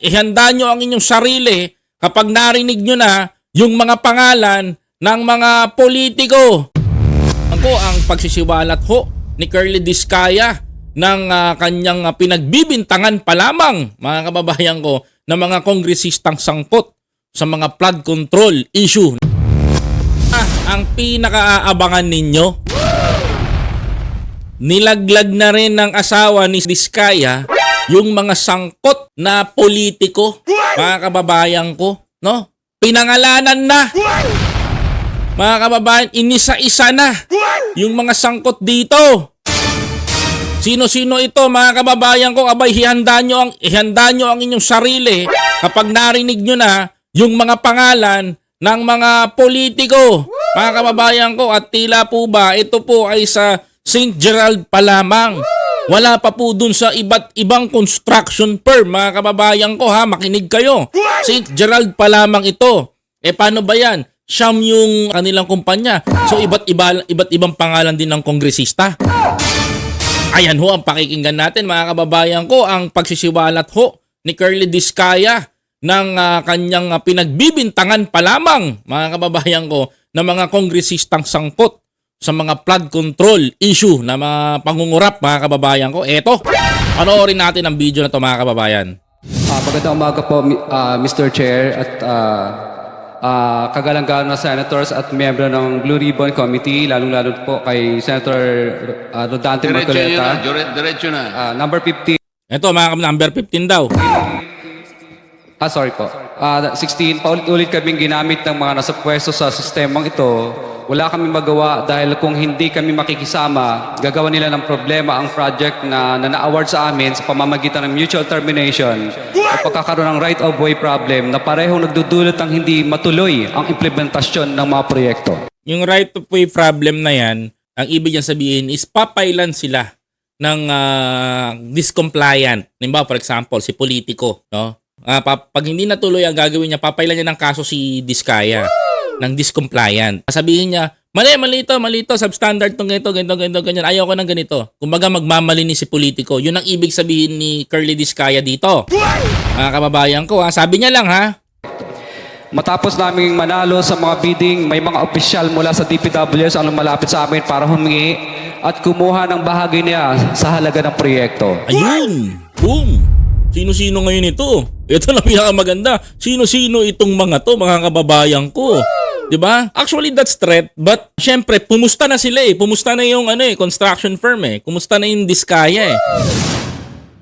ihanda nyo ang inyong sarili kapag narinig nyo na yung mga pangalan ng mga politiko. Ako ang pagsisiwalat ho ni Curly Discaya ng ah, kanyang ah, pinagbibintangan pa lamang mga kababayan ko ng mga kongresistang sangkot sa mga flood control issue. Ah, ang pinakaabangan ninyo nilaglag na rin ng asawa ni Diskaya yung mga sangkot na politiko, mga kababayan ko, no? Pinangalanan na. Mga kababayan, inisa-isa na yung mga sangkot dito. Sino-sino ito, mga kababayan ko? Abay, ihanda nyo ang, ihanda nyo ang inyong sarili kapag narinig nyo na yung mga pangalan ng mga politiko. Mga kababayan ko, at tila po ba, ito po ay sa St. Gerald pa lamang. Wala pa po dun sa iba't ibang construction firm, mga kababayan ko ha, makinig kayo. St. Gerald pa lamang ito. Eh paano ba yan? Siyam yung kanilang kumpanya. So iba't iba iba't ibang pangalan din ng kongresista. Ayan ho ang pakikinggan natin mga kababayan ko ang pagsisiwalat ho ni Curly Discaya ng ah, kanyang ah, pinagbibintangan pa lamang mga kababayan ko ng mga kongresistang sangkot sa mga flood control issue na mga pangungurap mga kababayan ko. Eto, panoorin natin ang video na to mga kababayan. Ah, magandang umaga po, mi- ah, Mr. Chair at ah, ah, kagalang-galang na senators at miyembro ng Blue Ribbon Committee, lalong-lalo po kay Senator ah, Rodante Marcoleta. dire- diretso na. Ah, number 50. Eto mga number 15 daw. Ah, sorry po. Ah, 16, paulit-ulit kaming ginamit ng mga nasa pwesto sa sistemang ito. Wala kami magawa dahil kung hindi kami makikisama, gagawa nila ng problema ang project na nana-award sa amin sa pamamagitan ng mutual termination o pagkakaroon ng right of way problem na parehong nagdudulot ng hindi matuloy ang implementasyon ng mga proyekto. Yung right of way problem na yan, ang ibig niyan sabihin is papailan sila ng ah, discompliant. Halimbawa, for example, si politiko, no? Pa- pag hindi natuloy ang gagawin niya, papailan niya ng kaso si Diskaya ng discompliant. Sabihin niya, mali, mali ito, mali ito, substandard tong ganito, ganito, ganito, ganyan. Ayaw ko ng ganito. Kumbaga magmamalinis si politiko. Yun ang ibig sabihin ni Curly Diskaya dito. Mga kababayan ko, ha? sabi niya lang ha, Matapos naming manalo sa mga bidding, may mga opisyal mula sa DPWS ang lumalapit sa amin para humingi at kumuha ng bahagi niya sa halaga ng proyekto. Ayun! Boom! Sino-sino ngayon ito? Ito na pinakamaganda. Sino-sino itong mga to, mga kababayan ko? 'Di ba? Actually, that's threat. But, syempre, pumusta na sila eh. Pumusta na yung ano eh, construction firm eh. Kumusta na yung Diskaya eh.